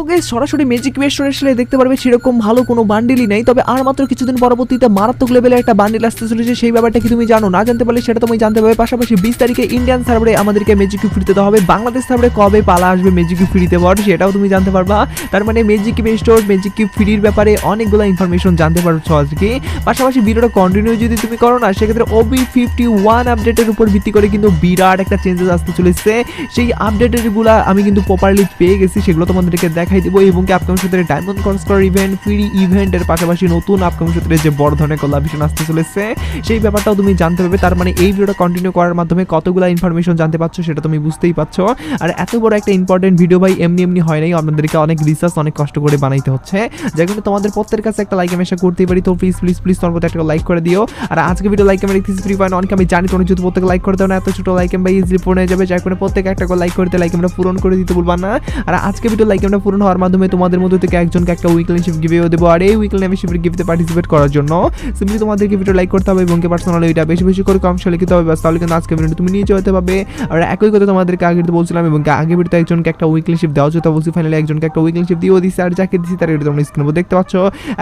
তো গাইস সরাসরি ম্যাজিক বেস্টরে আসলে দেখতে পারবে সেরকম ভালো কোনো বান্ডিলই নেই। তবে আর মাত্র কিছুদিন পরবর্তীতে মারাত্মক লেভেলের একটা বান্ডিল আসতে চলেছে, সেই ব্যাপারটা কি তুমি জানো? না জানতে পারলে সেটা তুমি জানতে পারবে। পাশাপাশি বিশ তারিখে ইন্ডিয়ান সার্ভারে আমাদেরকে ম্যাজিক ফ্রি দিতে হবে। বাংলাদেশ সার্ভারে কবে পালা আসবে ম্যাজিক ফ্রিতে বল, সেটাও তুমি জানতে পারবা। তার মানে ম্যাজিক বেস্টোর ম্যাজিক ফ্রির ব্যাপারে অনেকগুলো ইনফরমেশন জানতে পারছ আজকে পাশাপাশি ভিডিওটা কন্টিনিউ যদি তুমি করো না, সেক্ষেত্রে ওবি ফিফটি ওয়ান আপডেটের উপর ভিত্তি করে কিন্তু বিরাট একটা চেঞ্জেস আসতে চলেছে। সেই আপডেটেরগুলা আমি কিন্তু প্রপারলি পেয়ে গেছি, সেগুলো তোমাদেরকে দেখাই দিব এবং কি আপকামিং সূত্রে ডায়মন্ড কনস্কর ইভেন্ট ফ্রি ইভেন্টের পাশাপাশি নতুন আপকামিং সূত্রে যে বড় ধরনের কোলাবিশন আসতে চলেছে, সেই ব্যাপারটাও তুমি জানতে পারবে। তার মানে এই ভিডিওটা কন্টিনিউ করার মাধ্যমে কতগুলো ইনফরমেশন জানতে পারছ সেটা তুমি বুঝতেই পারছ। আর এত বড় একটা ইম্পর্টেন্ট ভিডিও ভাই এমনি এমনি হয় নাই, আপনাদেরকে অনেক রিসার্চ অনেক কষ্ট করে বানাইতে হচ্ছে। কারণে তোমাদের প্রত্যেকের কাছে একটা লাইক আমি আশা করতেই পারি, তো প্লিজ প্লিজ প্লিজ তোমার একটা লাইক করে দিও। আর আজকে ভিডিও লাইক আমি দেখতেছি ফ্রি পয়েন্ট অনেক আমি জানি তোমরা যদি প্রত্যেকে লাইক করে দাও না, এত ছোট লাইক আমি ইজিলি হয়ে যাবে। যার কারণে প্রত্যেকে একটা করে লাইক করতে লাইক আমরা পূরণ করে দিতে বলবা না। আর আজকে ভিডিও লাইক আমরা পূরণ হওয়ার মাধ্যমে তোমাদের মধ্যে থেকে একজনকে একটা উইকলি শিফট গিভেও দেবো। আর এই উইকলি আমি গিফটে পার্টিসিপেট করার জন্য সিম্পলি তোমাদেরকে ভিডিও লাইক করতে হবে এবং পার্সোনালি এটা বেশি বেশি করে কম সালে লিখতে হবে। ব্যাস, তাহলে কিন্তু আজকে ভিডিও তুমি নিয়ে যেতে পারবে। আর একই কথা তোমাদেরকে আগে বলছিলাম এবং আগে ভিডিওতে একজনকে একটা উইকলি শিফট দেওয়া যেটা বলছি ফাইনালি একজনকে একটা উইকলি শিফট দিয়েও দিচ্ছে আর যাকে দিচ্ছি তার এটা তোমরা স্ক্রিনে দেখতে পাচ্ছ।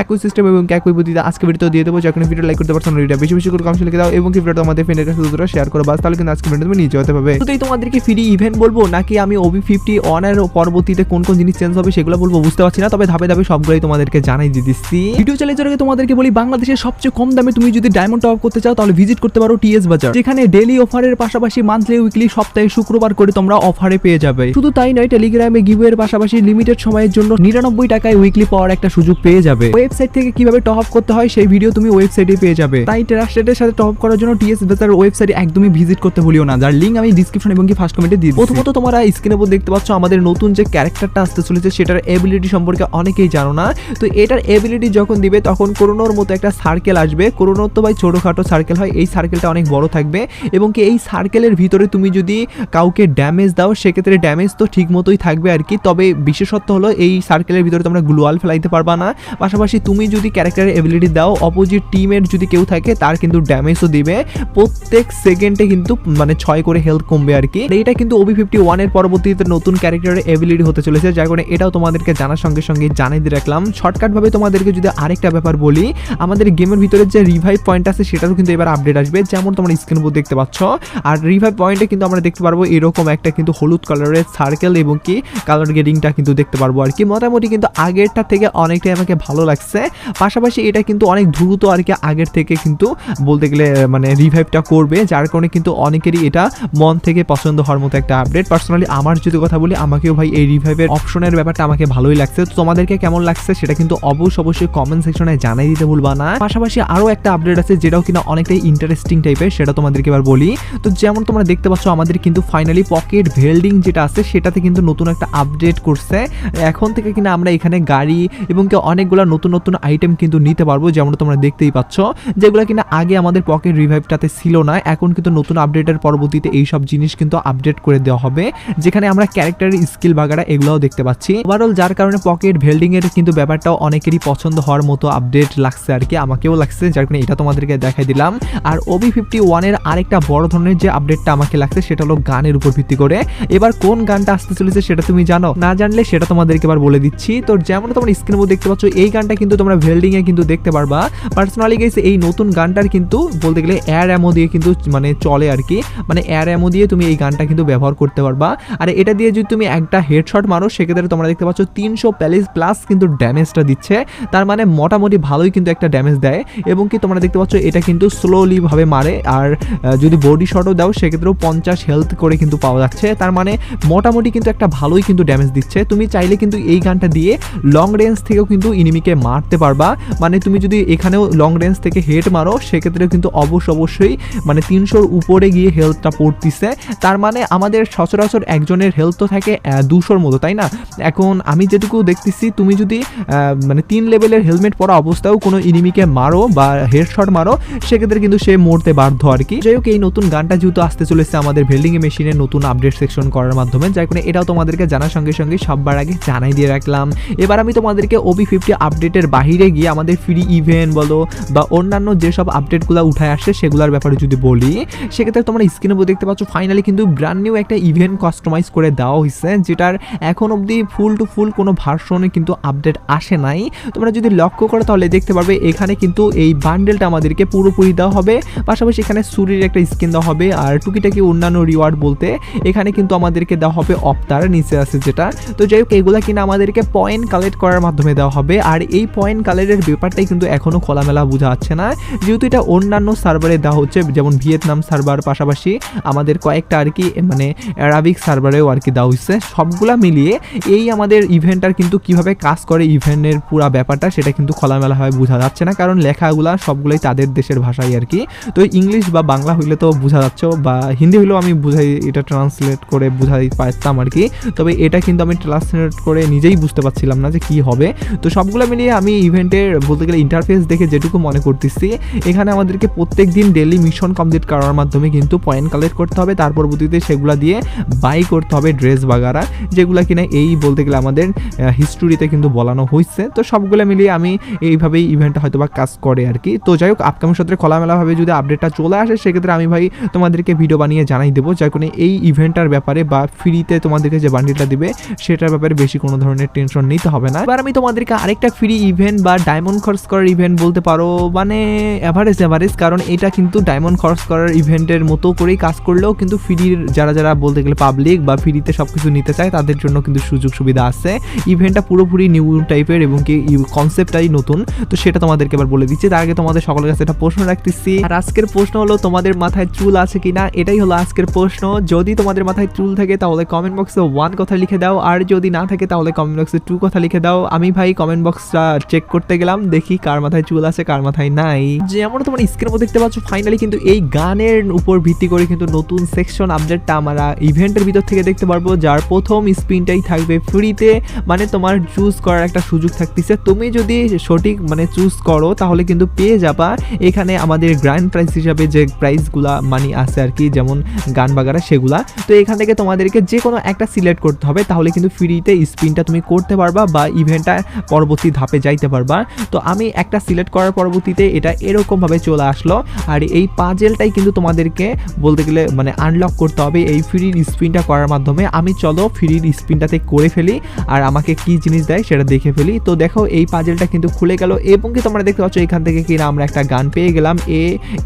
একই সিস্টেম এবং একই পদ্ধতিতে আজকে ভিডিও দিয়ে দেবো। যখন ভিডিও লাইক করতে পারছ না এটা বেশি বেশি করে কম লিখে দাও এবং ভিডিওটা আমাদের ফ্রেন্ডের কাছে দুটো শেয়ার করো। বাস তাহলে কিন্তু আজকে ভিডিও তুমি নিয়ে যেতে পারবে। তো তোমাদেরকে ফ্রি ইভেন্ট বলব, নাকি আমি ওবি ফিফটি অনের পরবর্তীতে কোন কোন জিনিস চেঞ্জ হবে, সেগুলো বলব, বুঝতে পারছি না, তবে ধাপে ধাপে সবগুলোই তোমাদেরকে জানাই দিয়ে দিচ্ছি। ভিডিও চালিয়ে আগে তোমাদেরকে বলি, বাংলাদেশের সবচেয়ে কম দামে তুমি যদি ডায়মন্ড টপ করতে চাও, তাহলে ভিজিট করতে পারো টিএস বাজার যেখানে ডেলি অফারের পাশাপাশি মান্থলি উইকলি সপ্তাহে শুক্রবার করে তোমরা অফারে পেয়ে যাবে। শুধু তাই নয় টেলিগ্রামে গিভের পাশাপাশি লিমিটেড সময়ের জন্য নিরানব্বই টাকায় উইকলি পাওয়ার একটা সুযোগ পেয়ে যাবে। ওয়েবসাইট থেকে কীভাবে টপ আপ করতে হয়, সেই ভিডিও তুমি ওয়েবসাইটে পেয়ে যাবে। তাই ট্রাস্টেডের সাথে টপ করার জন্য টিএস বাজার ওয়েবসাইটে একদমই ভিজিট করতে ভুলিও না, যার লিঙ্ক আমি ডিসক্রিপশন এবং কি ফার্স্ট কমেন্টে দিচ্ছি। প্রথমত তোমরা স্ক্রিনে দেখতে পাচ্ছ আমাদের নতুন যে ক্যারেক্টারটা আসতে চলেছে সেটার এবিলিটি সম্পর্কে অনেকেই জানো না। তো এটার এবিলিটি যখন দিবে, তখন করোনোর মতো একটা সার্কেল আসবে। করোনোর তো ভাই ছোটোখাটো সার্কেল হয়, এই সার্কেলটা অনেক বড় থাকবে। এবং কি এই সার্কেলের ভিতরে তুমি যদি কাউকে ড্যামেজ দাও, সেক্ষেত্রে ড্যামেজ তো ঠিক মতোই থাকবে আর কি। তবে বিশেষত্ব হলো, এই সার্কেলের ভিতরে তোমরা গ্লোয়াল ফেলাইতে পারবা না। পাশাপাশি তুমি যদি ক্যারেক্টারের এবিলিটি দাও অপোজিট টিমের যদি কেউ থাকে, তার কিন্তু ড্যামেজও দিবে। প্রত্যেক সেকেন্ডে কিন্তু মানে ছয় করে হেলথ কমবে আর কি। এটা কিন্তু ওবি ফিফটি ওয়ানের পরবর্তীতে নতুন ক্যারেক্টারের এবিলিটি হতে চলেছে, যার কারণে এটাও তোমাদেরকে জানার সঙ্গে সঙ্গে জানিয়ে দিয়ে রাখলাম। শর্টকাটভাবে তোমাদেরকে যদি আরেকটা ব্যাপার বলি, আমাদের গেমের ভিতরে যে রিভাইভ পয়েন্ট আছে সেটারও কিন্তু এবার আপডেট আসবে। যেমন তোমরা স্ক্রিন উপর দেখতে পাচ্ছ, আর রিভাইভ পয়েন্টে কিন্তু আমরা দেখতে পারব এরকম একটা কিন্তু হলুদ কালারের সার্কেল এবং কি কালার গেডিংটা কিন্তু দেখতে পারব আর কি। মোটামুটি কিন্তু আগেরটা থেকে অনেকটাই আমাকে ভালো লাগছে। পাশাপাশি এটা কিন্তু অনেক দ্রুত আর কি আগের থেকে কিন্তু বলতে গেলে মানে রিভাইভটা করবে, যার কারণে কিন্তু অনেকেরই এটা মন থেকে পছন্দ হওয়ার মতো একটা আপডেট পার্সোনালি আমার যদি কথা বলি, আমাকেও ভাই এই রিভাইভের অপশনের ব্যাপারটা আমাকে ভালোই লাগছে। তো তোমাদেরকে কেমন লাগছে সেটা কিন্তু অবশ্যই অবশ্যই কমেন্ট সেকশনে জানাই দিতে ভুলবা না। পাশাপাশি আরও একটা আপডেট আছে যেটাও কিনা অনেকটাই ইন্টারেস্টিং টাইপের সেটা তোমাদেরকে এবার বলি। তো যেমন তোমরা দেখতে পাচ্ছ, আমাদের কিন্তু ফাইনালি পকেট ভেল্ডিং যেটা আছে, সেটাতে কিন্তু নতুন একটা আপডেট করছে। এখন থেকে কিনা আমরা এখানে গাড়ি এবং কি অনেকগুলো নতুন নতুন আইটেম কিন্তু নিতে পারব, যেমন তোমরা দেখতেই পাচ্ছ। যেগুলো কিনা আগে আমাদের পকেট রিভাইভটাতে ছিল না, এখন কিন্তু নতুন আপডেটের পরবর্তীতে এইসব জিনিস কিন্তু আপডেট করে দেওয়া হবে। যেখানে আমরা ক্যারেক্টারের স্কিল বাগারা এগুলোও দেখতে পাচ্ছি। ওভারঅল যার কারণে পকেট ভেল্ডিং এর কিন্তু ব্যাপারটাও অনেকেরই পছন্দ হওয়ার মতো আপডেট লাগছে আর কি, আমাকেও লাগছে, যার কারণে এটা তোমাদেরকে দেখাই দিলাম। আর ওবি ফিফটি ওয়ানের আরেকটা বড় ধরনের যে আপডেটটা আমাকে লাগছে, সেটা হলো গানের উপর ভিত্তি করে। এবার কোন গানটা আসতে চলেছে সেটা তুমি জানো? না জানলে সেটা তোমাদেরকে এবার বলে দিচ্ছি। তো যেমন তোমরা স্ক্রিনের মধ্যে দেখতে পাচ্ছ, এই গানটা কিন্তু তোমরা ভেল্ডিং এ কিন্তু দেখতে পারবা। পার্সোনালি গেছে এই নতুন গানটার কিন্তু বলতে গেলে এয়ার অ্যামো দিয়ে কিন্তু মানে চলে আর কি। মানে এয়ার অ্যামো দিয়ে তুমি এই গানটা কিন্তু ব্যবহার করতে পারবা। আর এটা দিয়ে যদি তুমি একটা হেডশট মারো, সেক্ষেত্রে তোমরা দেখতে পাচ্ছ তিনশো প্যালিস প্লাস কিন্তু ড্যামেজটা দিচ্ছে। তার মানে মোটামুটি ভালোই কিন্তু একটা ড্যামেজ দেয় এবং কি তোমরা দেখতে পাচ্ছ এটা কিন্তু স্লোলি ভাবে মারে আর যদি বডি শটও দাও সেক্ষেত্রেও পঞ্চাশ হেলথ করে কিন্তু পাওয়া যাচ্ছে। তার মানে মোটামুটি কিন্তু একটা ভালোই কিন্তু ড্যামেজ দিচ্ছে। তুমি চাইলে কিন্তু এই গানটা দিয়ে লং রেঞ্জ থেকেও কিন্তু ইনিমিকে মারতে পারবা। মানে তুমি যদি এখানেও লং রেঞ্জ থেকে হেড মারো সেক্ষেত্রে কিন্তু অবশ্য অবশ্যই মানে তিনশোর উপরে গিয়ে হেলথটা পড়তিছে। তার মানে আমাদের সচরাচর একজনের হেলথ তো থাকে দুশোর মতো, তাই না? এখন আমি যেটুকু দেখতেছি, তুমি যদি মানে তিন লেভেলের হেলমেট পরা অবস্থাও কোনো ইনিমিকে মারো বা হেডশট মারো, সেক্ষেত্রে কিন্তু সে মরতে বাধ্য আর কি। যাই হোক, এই নতুন গানটা যেহেতু আসতে চলেছে আমাদের বিল্ডিং এ মেশিনের নতুন আপডেট সেকশন করার মাধ্যমে, যাই করে এটাও তোমাদেরকে জানার সঙ্গে সঙ্গে সববার আগে জানাই দিয়ে রাখলাম। এবার আমি তোমাদেরকে ওবি ফিফটি আপডেটের বাহিরে গিয়ে আমাদের ফ্রি ইভেন্ট বলো বা অন্যান্য যেসব আপডেটগুলো উঠায় আসছে সেগুলোর ব্যাপারে যদি বলি, সেক্ষেত্রে তোমরা স্ক্রিনে দেখতে পাচ্ছ ফাইনালি কিন্তু ব্র্যান্ড নিউ একটা ইভেন্ট কাস্টমাইজ করে দেওয়া হয়েছে যেটার এখন অবধি ফুল ফুল টু ফুল কোনো ভার্সনে কিন্তু আপডেট আসে নাই। তোমরা যদি লক্ষ্য করো তাহলে দেখতে পারবে এখানে কিন্তু এই বান্ডেলটা আমাদেরকে পুরোপুরি দেওয়া হবে। পাশাপাশি এখানে সুরির একটা স্কিন দেওয়া হবে আর টুকিটাকি অন্যান্য রিওয়ার্ড বলতে এখানে কিন্তু আমাদেরকে দেওয়া হবে অফতার নিচে আছে যেটা। তো যাই হোক, এগুলা কিনা আমাদেরকে পয়েন্ট কালেক্ট করার মাধ্যমে দেওয়া হবে আর এই পয়েন্ট কালেক্টের ব্যাপারটাই কিন্তু এখনও খোলামেলা বোঝা যাচ্ছে না। যেহেতু এটা অন্যান্য সার্ভারে দেওয়া হচ্ছে, যেমন ভিয়েতনাম সার্ভার পাশাপাশি আমাদের কয়েকটা আর কি মানে অ্যারাবিক সার্ভারেও আর কি দেওয়া হচ্ছে সবগুলা মিলিয়ে এই আমাদের ইভেন্টটার কিন্তু কীভাবে কাজ করে ইভেন্টের পুরা ব্যাপারটা, সেটা কিন্তু খোলামেলাভাবে বোঝা যাচ্ছে না। কারণ লেখাগুলা সবগুলোই তাদের দেশের ভাষায় আর কি। তো ইংলিশ বা বাংলা হইলে তো বোঝা যাচ্ছে, বা হিন্দি হইলেও আমি বুঝাই, এটা ট্রান্সলেট করে বুঝাই পারতাম আর কি। তবে এটা কিন্তু আমি ট্রান্সলেট করে নিজেই বুঝতে পারছিলাম না যে কি হবে। তো সবগুলো মিলিয়ে আমি ইভেন্টের বলতে গেলে ইন্টারফেস দেখে যেটুকু মনে করতেছি, এখানে আমাদেরকে প্রত্যেক দিন ডেলি মিশন কমপ্লিট করার মাধ্যমে কিন্তু পয়েন্ট কালেক্ট করতে হবে। তার পরবর্তীতে সেগুলো দিয়ে বাই করতে হবে ড্রেস বাগারা, যেগুলো কিনা এই বলতে গেলে আমাদের হিস্টোরিতে কিন্তু বলানো হয়েছে তো সবগুলো মিলিয়ে আমি এইভাবেই ইভেন্টটা হয়তো বা কাজ করে আর কি। তো যাই হোক আপকামিং সত্রে খোলামেলাভাবে যদি আপডেটটা চলে আসে, সেক্ষেত্রে আমি ভাই তোমাদেরকে ভিডিও বানিয়ে জানাই দেবো। যার কোনো এই ইভেন্টটার ব্যাপারে বা ফ্রিতে তোমাদেরকে যে বান্ডিলটা দিবে, সেটার ব্যাপারে বেশি কোনো ধরনের টেনশন নিতে হবে না। এবার আমি তোমাদেরকে আরেকটা ফ্রি ইভেন্ট বা ডায়মন্ড খরচ করার ইভেন্ট বলতে পারো মানে অ্যাভারেজ অ্যাভারেজ কারণ এটা কিন্তু ডায়মন্ড খরচ করার ইভেন্টের মতো করেই কাজ করলেও কিন্তু ফ্রির যারা যারা বলতে গেলে পাবলিক বা ফ্রিতে সব কিছু নিতে চায়, তাদের জন্য কিন্তু সুযোগ সুবিধা আছে। ইভেন্টটা পুরোপুরি নিউ টাইপের এবং কি কনসেপ্টটাই নতুন। তো সেটা তোমাদেরকে এবার বলে দিচ্ছি। তার আগে তোমাদের সকলের কাছে একটা প্রশ্ন রাখতেছি। আর আজকের প্রশ্ন হলো, তোমাদের মাথায় চুল আছে কিনা? এটাই হলো আজকের প্রশ্ন। যদি তোমাদের মাথায় চুল থাকে, তাহলে কমেন্ট বক্সে ওয়ান কথা লিখে দাও। আর যদি না থাকে, তাহলে কমেন্ট বক্সে টু কথা লিখে দাও। আমি ভাই কমেন্ট বক্সটা চেক করতে গেলাম। দেখি কার মাথায় চুল আছে, কার মাথায় নাই। যেমন তোমার স্ক্রিনের মধ্যে দেখতে পাচ্ছ ফাইনালি কিন্তু এই গানের উপর ভিত্তি করে কিন্তু নতুন সেকশন আপডেটটা আমরা ইভেন্টের ভিতর থেকে দেখতে পারব। যার প্রথম স্পিনটাই থাকবে ফ্রিতে মানে তোমার চুজ করার একটা সুযোগ থাকতেছে। তুমি যদি সঠিক মানে চুজ করো, তাহলে কিন্তু পেয়ে যাবা। এখানে আমাদের গ্র্যান্ড প্রাইস হিসাবে যে প্রাইসগুলা মানি আছে আর কি, যেমন গান বাগারা, সেগুলা। তো এখান থেকে তোমাদেরকে যে কোনো একটা সিলেক্ট করতে হবে, তাহলে কিন্তু ফ্রিতে স্পিনটা তুমি করতে পারবা বা ইভেন্টটা পরবর্তী ধাপে যাইতে পারবা। তো আমি একটা সিলেক্ট করার পরবর্তীতে এটা এরকমভাবে চলে আসলো। আর এই পাজেলটাই কিন্তু তোমাদেরকে বলতে গেলে মানে আনলক করতে হবে এই ফ্রির স্পিনটা করার মাধ্যমে। আমি চলো ফ্রির স্পিনটাতে করে ফেলি। আর আমাকে কি জিনিস দেয় সেটা দেখে ফেলি। তো দেখো, এই পাজেলটা কিন্তু খুলে গেল এবং কি তোমরা দেখতে পাচ্ছ, এখান থেকে কিনা আমরা একটা গান পেয়ে গেলাম এ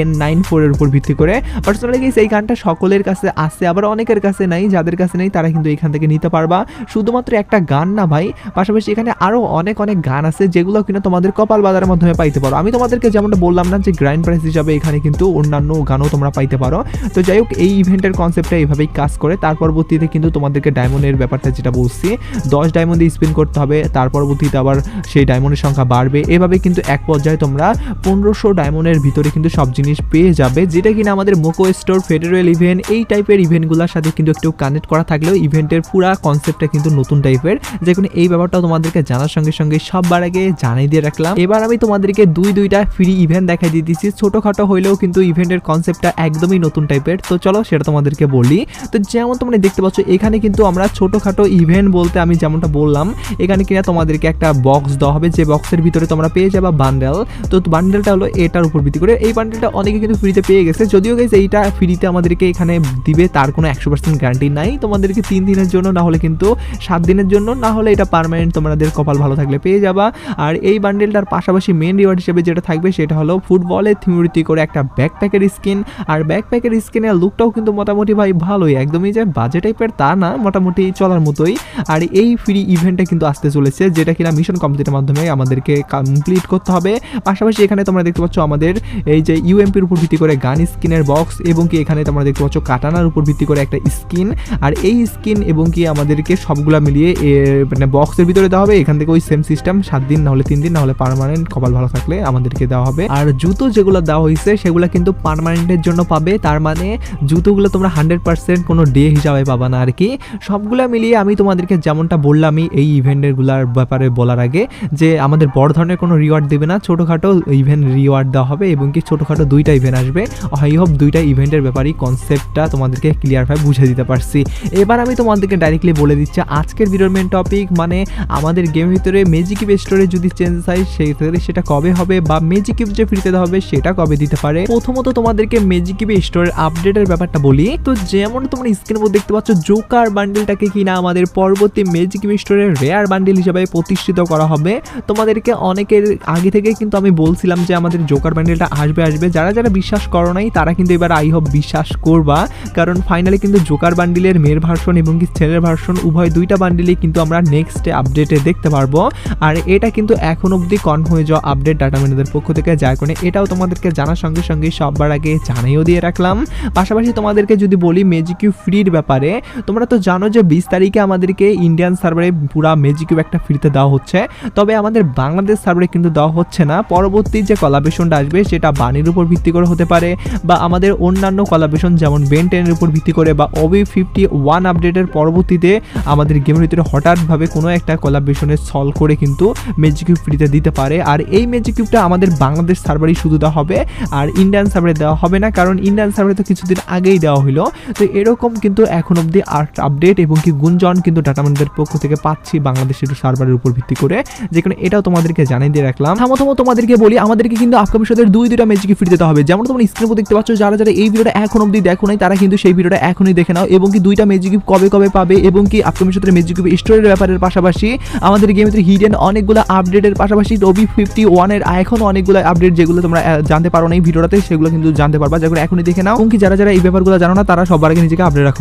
এন নাইন ফোরের উপর ভিত্তি করে। পার্সোনালি গেস এই গানটা সকলের কাছে আসে আবার অনেকের কাছে নাই, যাদের কাছে নেই, তারা কিন্তু এখান থেকে নিতে পারবা। শুধুমাত্র একটা গান না ভাই, পাশাপাশি এখানে আরও অনেক অনেক গান আছে, যেগুলো কিনা তোমাদের কপাল বাজারের মাধ্যমে পাইতে পারো। আমি তোমাদেরকে যেমনটা বললাম না যে গ্র্যান্ড প্রাইস হিসাবে এখানে কিন্তু অন্যান্য গানও তোমরা পাইতে পারো। তো যাই হোক, এই ইভেন্টের কনসেপ্টটা এইভাবেই কাজ করে। তার পরবর্তীতে কিন্তু তোমাদেরকে ডায়মন্ডের ব্যাপারটা যেটা বলছি দশ ডায়মন্ডে স্পিন করতে হবে, তার পরবর্তীতে আবার সেই ডায়মন্ডের সংখ্যা বাড়বে। এভাবে কিন্তু এক পর্যায়ে তোমরা পনেরোশো ডায়মন্ডের ভিতরে কিন্তু সব জিনিস পেয়ে যাবে, যেটা কিনা আমাদের মোকো স্টোর ফেডারেল ইভেন্ট এই টাইপের ইভেন্টগুলোর সাথে কিন্তু একটু কানেক্ট করা থাকলেও ইভেন্টের পুরা কনসেপ্টটা কিন্তু নতুন টাইপের যে কোনো এই ব্যাপারটা তোমাদেরকে জানার সঙ্গে সঙ্গে সববার আগে জানিয়ে দিয়ে রাখলাম। এবার আমি তোমাদেরকে দুই দুইটা ফ্রি ইভেন্ট দেখাই দিয়ে দিচ্ছি। ছোটোখাটো হইলেও কিন্তু ইভেন্টের কনসেপ্টটা একদমই নতুন টাইপের তো চলো সেটা তোমাদেরকে বলি। তো যেমন তোমরা দেখতে পাচ্ছ, এখানে কিন্তু আমরা ছোটোখাটো ইভেন্ট বলতে আমি যেমনটা বললাম, এখানে কিনা তোমাদেরকে একটা বক্স দেওয়া হবে। যে বক্সের ভিতরে তোমরা পেয়ে যাবা বান্ডেল তো বান্ডেলটা হলো এটার উপর ভিত্তি করে। এই বান্ডেলটা অনেকে কিন্তু ফ্রিতে পেয়ে গেছে। যদিও গেছে এইটা ফ্রিতে আমাদেরকে এখানে দিবে, তার কোনো একশো পার্সেন্ট গ্যারান্টি নাই। তোমাদেরকে তিন দিনের জন্য, না হলে কিন্তু সাত দিনের জন্য, না হলে এটা পারমানেন্ট তোমাদের কপাল ভালো থাকলে পেয়ে যাবা। আর এই বান্ডেলটার পাশাপাশি মেন রিওয়ার্ড হিসেবে যেটা থাকবে, সেটা হলো ফুটবলের থিমুরিতি করে একটা ব্যাকপ্যাকের স্কিন আর ব্যাকপ্যাকের স্কিনের লুকটাও কিন্তু মোটামুটি ভাই ভালোই। একদমই যে বাজে টাইপের তা না, মোটামুটি চলার মতোই। আর এই ফ্রি ইভেন্টটা কিন্তু আসতে চলেছে, যেটা কিনা মিশন কমপ্লিটের মাধ্যমে আমাদেরকে কমপ্লিট করতে হবে। পাশাপাশি এখানে তোমরা দেখতে পাচ্ছ আমাদের এই যে ইউএমপির উপর ভিত্তি করে গান স্কিনের বক্স এবং কি এখানে তোমরা দেখতে পাচ্ছ কাটানার উপর ভিত্তি করে একটা স্কিন আর এই স্কিন এবং কি আমাদেরকে সবগুলা মিলিয়ে মানে বক্সের ভিতরে দেওয়া হবে। এখান থেকে ওই সেম সিস্টেম সাত দিন না হলে তিন দিন, না হলে পার্মানেন্ট কপাল ভালো থাকলে আমাদেরকে দেওয়া হবে। আর জুতো যেগুলো দেওয়া হয়েছে, সেগুলো কিন্তু পার্মানেন্টের জন্য পাবে। তার মানে জুতোগুলো তোমরা হান্ড্রেড পার্সেন্ট কোনো ডে হিসাবে পাবা না আর কি। সবগুলা মিলিয়ে আমি তোমাদেরকে যেমনটা বললামই এই ইভেন্টেরগুলার ব্যাপারে বলার আগে, যে আমাদের বড় ধরনের কোনো রিওয়ার্ড দেবে না, ছোটোখাটো ইভেন্ট রিওয়ার্ড দেওয়া হবে এবং কি ছোটোখাটো দুইটা ইভেন্ট আসবে। আই হোপ দুইটা ইভেন্টের ব্যাপারেই কনসেপ্টটা তোমাদেরকে ক্লিয়ারভাবে বুঝে দিতে পারছি। এবার আমি তোমাদেরকে ডাইরেক্টলি বলে দিচ্ছি, আজকের ভিডিওর মেন টপিক মানে আমাদের গেমের ভিতরে ম্যাজিক কিপ স্টোরে যদি চেঞ্জ হয়, সেই ক্ষেত্রে সেটা কবে হবে বা ম্যাজিক কিপ যে ফ্রিতে হবে, সেটা কবে দিতে পারে? প্রথমত তোমাদেরকে ম্যাজিক কিপ স্টোরের আপডেটের ব্যাপারটা বলি। তো যেমন তোমরা স্ক্রিনের মধ্যে দেখতে পাচ্ছ জোকার বান্ডেলটাকে কিনা আমাদের পর্বত পরবর্তী ম্যাজিক স্টোরের রেয়ার বান্ডিল হিসাবে প্রতিষ্ঠিত করা হবে। তোমাদেরকে অনেকের আগে থেকে কিন্তু আমি বলছিলাম যে আমাদের জোকার বান্ডিলটা আসবে আসবে। যারা যারা বিশ্বাস করো নাই, তারা কিন্তু এবার আই হোপ বিশ্বাস করবা। কারণ ফাইনালি কিন্তু জোকার বান্ডিলের মেয়ের ভার্সন এবং কি ছেলের ভার্সন উভয় দুইটা বান্ডিলই কিন্তু আমরা নেক্সট আপডেটে দেখতে পারব। আর এটা কিন্তু এখন অবধি কন হয়ে যাওয়া আপডেট ডাটা ম্যানেজার পক্ষ থেকে। যার কারণে এটাও তোমাদেরকে জানার সঙ্গে সঙ্গে সববার আগে জানাইও দিয়ে রাখলাম। পাশাপাশি তোমাদেরকে যদি বলি মেজিকিউ ফ্রির ব্যাপারে, তোমরা তো জানো যে বিশ তারিখে আমাদেরকে ইন্ডিয়ান সার্ভারে পুরা মেজিকিউ একটা ফ্রিতে দেওয়া হচ্ছে। তবে আমাদের বাংলাদেশ সার্ভারে কিন্তু দেওয়া হচ্ছে না। পরবর্তী যে কলাবেশনটা আসবে, সেটা বাণীর উপর ভিত্তি করে হতে পারে বা আমাদের অন্যান্য কলাবেশন যেমন বেন টেনের উপর ভিত্তি করে বা ওবি ফিফটি ওয়ান আপডেটের পরবর্তীতে আমাদের গেমের ভিতরে হঠাৎভাবে কোনো একটা কলাবেশনে সলভ করে কিন্তু ম্যাজিক ফ্রিতে দিতে পারে। আর এই ম্যাজিক কিউবটা আমাদের বাংলাদেশ সার্ভারেই শুধু দেওয়া হবে। আর ইন্ডিয়ান সার্ভারে দেওয়া হবে না, কারণ ইন্ডিয়ান সার্ভারে তো কিছুদিন আগেই দেওয়া হলো তো এরকম কিন্তু এখন অবধি আর্ট আপডেট এবং কি গুঞ্জন কিন্তু ডাটাম্যানদের পক্ষ থেকে পাচ্ছি বাংলাদেশের সার্ভারের উপর ভিত্তি করে। যেখানে এটাও তোমাদেরকে জানিয়ে দিয়ে রাখলাম। থামো থামো তোমাদেরকে বলি, আমাদেরকে কিন্তু আপকামিং শোদের দুই, দুইটা ম্যাজিক ফ্রি দিতে হবে। যেমন তোমরা স্ক্রিনে দেখতে পাচ্ছ, যারা যারা এই ভিডিওটা এখন অবধি দেখো নাই, তারা কিন্তু সেই ভিডিওটা এখনই দেখে নাও এবং কি দুইটা ম্যাজিক কবে কবে পাবে এবং কি আপকামিং শোদের ম্যাজিক স্টোরের ব্যাপারের পাশাপাশি আমাদের গেমের হিডেন অনেকগুলো আপডেটের পাশাপাশি রবি ফিফটি ওয়ানের এখনও অনেকগুলো আপডেট যেগুলো তোমরা জানতে পারো না এই ভিডিওটাতে, সেগুলো কিন্তু জানতে পারবা, যেগুলো এখনই দেখে নাও। এবং কি যারা যারা এই ব্যাপারগুলো জানো না, তারা সবার আগে নিজেকে আপডেট রাখো।